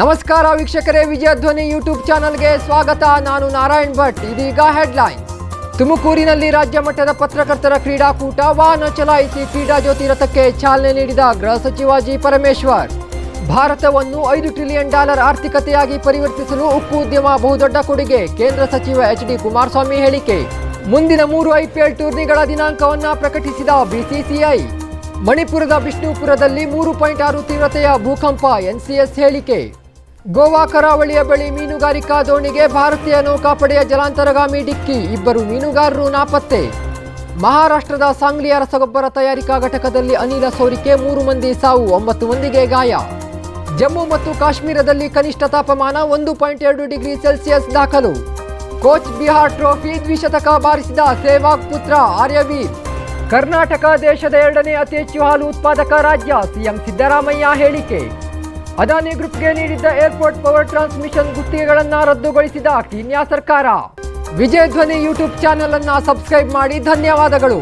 ನಮಸ್ಕಾರ ವೀಕ್ಷಕರೇ ವಿಜಯಧ್ವನಿ ಯೂಟ್ಯೂಬ್ ಚಾನಲ್ಗೆ ಸ್ವಾಗತ. ನಾನು ನಾರಾಯಣ್ ಭಟ್, ಇದೀಗ ಹೆಡ್ಲೈನ್ಸ್ ತುಮಕೂರಿನಲ್ಲಿ ರಾಜ್ಯ ಮಟ್ಟದ ಪತ್ರಕರ್ತರ ಕ್ರೀಡಾಕೂಟ ವಾಹನ ಚಲಾಯಿಸಿ ಕ್ರೀಡಾ ಜ್ಯೋತಿ ರಥಕ್ಕೆ ಚಾಲನೆ ನೀಡಿದ ಗೃಹ ಸಚಿವ ಜಿ ಪರಮೇಶ್ವರ್. ಭಾರತವನ್ನು ಐದು ಟ್ರಿಲಿಯನ್ ಡಾಲರ್ ಆರ್ಥಿಕತೆಯಾಗಿ ಪರಿವರ್ತಿಸಲು ಉಕ್ಕು ಉದ್ಯಮ ಬಹುದೊಡ್ಡ ಕೊಡುಗೆ, ಕೇಂದ್ರ ಸಚಿವ ಎಚ್ ಡಿ ಕುಮಾರಸ್ವಾಮಿ ಹೇಳಿಕೆ. ಮುಂದಿನ ಮೂರು ಐಪಿಎಲ್ ಟೂರ್ನಿಗಳ ದಿನಾಂಕವನ್ನು ಪ್ರಕಟಿಸಿದ ಬಿಸಿಸಿಐ ಮಣಿಪುರದ ವಿಷ್ಣುಪುರದಲ್ಲಿ ಮೂರು ಪಾಯಿಂಟ್ ಆರು ತೀವ್ರತೆಯ ಭೂಕಂಪ ಎನ್ಸಿಎಸ್ ಹೇಳಿಕೆ. ಗೋವಾ ಕರಾವಳಿಯ ಬಳಿ ಮೀನುಗಾರಿಕಾ ದೋಣಿಗೆ ಭಾರತೀಯ ನೌಕಾಪಡೆಯ ಜಲಾಂತರಗಾಮಿ ಡಿಕ್ಕಿ, ಇಬ್ಬರು ಮೀನುಗಾರರು ನಾಪತ್ತೆ. ಮಹಾರಾಷ್ಟ್ರದ ಸಾಂಗ್ಲಿಯ ರಸಗೊಬ್ಬರ ತಯಾರಿಕಾ ಘಟಕದಲ್ಲಿ ಅನಿಲ ಸೋರಿಕೆ, ಮೂರು ಮಂದಿ ಸಾವು, ಒಂಬತ್ತು ಮಂದಿಗೆ ಗಾಯ. ಜಮ್ಮು ಮತ್ತು ಕಾಶ್ಮೀರದಲ್ಲಿ ಕನಿಷ್ಠ ತಾಪಮಾನ ಒಂದು ಪಾಯಿಂಟ್ ಎರಡು ಡಿಗ್ರಿ ಸೆಲ್ಸಿಯಸ್ ದಾಖಲು. ಕೋಚ್ ಬಿಹಾರ್ ಟ್ರೋಫಿ ದ್ವಿಶತಕ ಬಾರಿಸಿದ ಸೇವಾಗ್ ಪುತ್ರ ಆರ್ಯವೀರ್. ಕರ್ನಾಟಕ ದೇಶದ ಎರಡನೇ ಅತಿ ಹೆಚ್ಚು ಹಾಲು ಉತ್ಪಾದಕ ರಾಜ್ಯ, ಸಿಎಂ ಸಿದ್ದರಾಮಯ್ಯ ಹೇಳಿಕೆ. ಅದಾನಿ ಗ್ರೂಪ್ಗೆ ನೀಡಿದ್ದ ಏರ್ಪೋರ್ಟ್ ಪವರ್ ಟ್ರಾನ್ಸ್ಮಿಷನ್ ಗುತ್ತಿಗೆಗಳನ್ನು ರದ್ದುಗೊಳಿಸಿದ ಕೀನ್ಯಾ ಸರ್ಕಾರ. ವಿಜಯಧ್ವನಿ ಯೂಟ್ಯೂಬ್ ಚಾನೆಲ್ ಅನ್ನ ಸಬ್ಸ್ಕ್ರೈಬ್ ಮಾಡಿ ಧನ್ಯವಾದಗಳು.